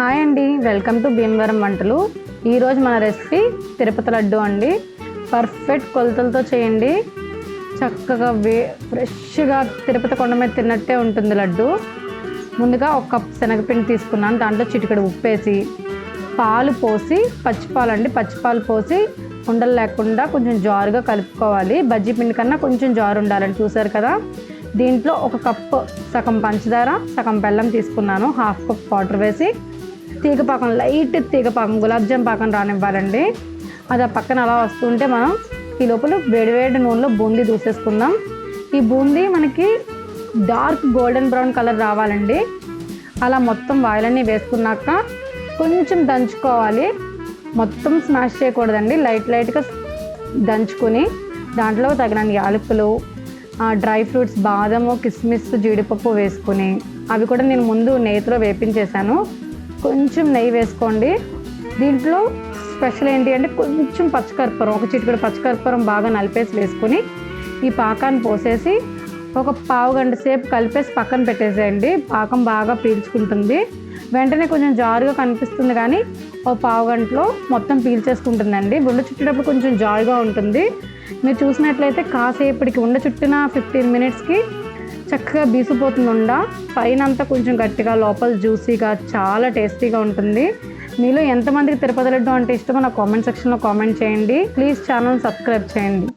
Hi అండి welcome to Bhimavaram వంటలు. ఈరోజు మన రెసిపీ తిరుపతి లడ్డు అండి. పర్ఫెక్ట్ కొలతలతో చేయండి. చక్కగా వే ఫ్రెష్గా తిరుపతి కొండ మీద తిన్నట్టే ఉంటుంది లడ్డు. ముందుగా ఒక కప్ శనగపిండి తీసుకున్నాను. దాంట్లో చిటికెడు ఉప్పేసి పాలు పోసి పచ్చిపాలు అండి. పచ్చిపాలు పోసి ఉండలు లేకుండా కొంచెం జారుగా కలుపుకోవాలి. బజ్జీ పిండి కన్నా కొంచెం జారు ఉండాలని చూసారు కదా? దీంట్లో ఒక కప్పు సగం పంచదార సగం బెల్లం తీసుకున్నాను. హాఫ్ కప్ వాటర్ వేసి తీగ పాకం లైట్ తీగ పాకం గులాబ్ జామ్ పాకం రానివ్వాలండి. అది ఆ పక్కన అలా వస్తుంటే మనం ఈ లోపల వేడివేడి నూనెలో బూందీ దూసేసుకుందాం. ఈ బూందీ మనకి డార్క్ గోల్డెన్ బ్రౌన్ కలర్ రావాలండి. అలా మొత్తం వాయిలన్నీ వేసుకున్నాక కొంచెం దంచుకోవాలి. మొత్తం స్మాష్ చేయకూడదండి. లైట్ లైట్గా దంచుకొని దాంట్లో తగినన్ని యాలకులు డ్రై ఫ్రూట్స్ బాదము కిస్మిస్ జీడిపప్పు వేసుకుని అవి కూడా నేను ముందు నేతిలో వేపించేశాను. కొంచెం నెయ్యి వేసుకోండి. దీంట్లో స్పెషల్ ఏంటి అంటే కొంచెం పచ్చకర్పూరం ఒక చిటికడు పచ్చకర్పూరం బాగా నలిపేసి వేసుకుని ఈ పాకాన్ని పోసేసి ఒక పావు గంట సేపు కలిపేసి పక్కన పెట్టేసేయండి. పాకం బాగా పీల్చుకుంటుంది. వెంటనే కొంచెం జారుగా కనిపిస్తుంది కానీ ఓ పావు గంటలో మొత్తం పీల్చేసుకుంటుందండి. ఉండ చుట్టేటప్పుడు కొంచెం జారుగా ఉంటుంది. మీరు చూసినట్లయితే కాసేపటికి ఉండ చుట్టిన ఫిఫ్టీన్ మినిట్స్కి చక్కగా బీసిపోతుంది ఉండ పైన అంతా కొంచెం గట్టిగా లోపల జ్యూసీగా చాలా టేస్టీగా ఉంటుంది. మీలో ఎంతమందికి తిరుపతి లడ్డు అంటే ఇష్టమో నా కామెంట్ సెక్షన్లో కామెంట్ చేయండి. ప్లీజ్ ఛానల్ సబ్స్క్రైబ్ చేయండి.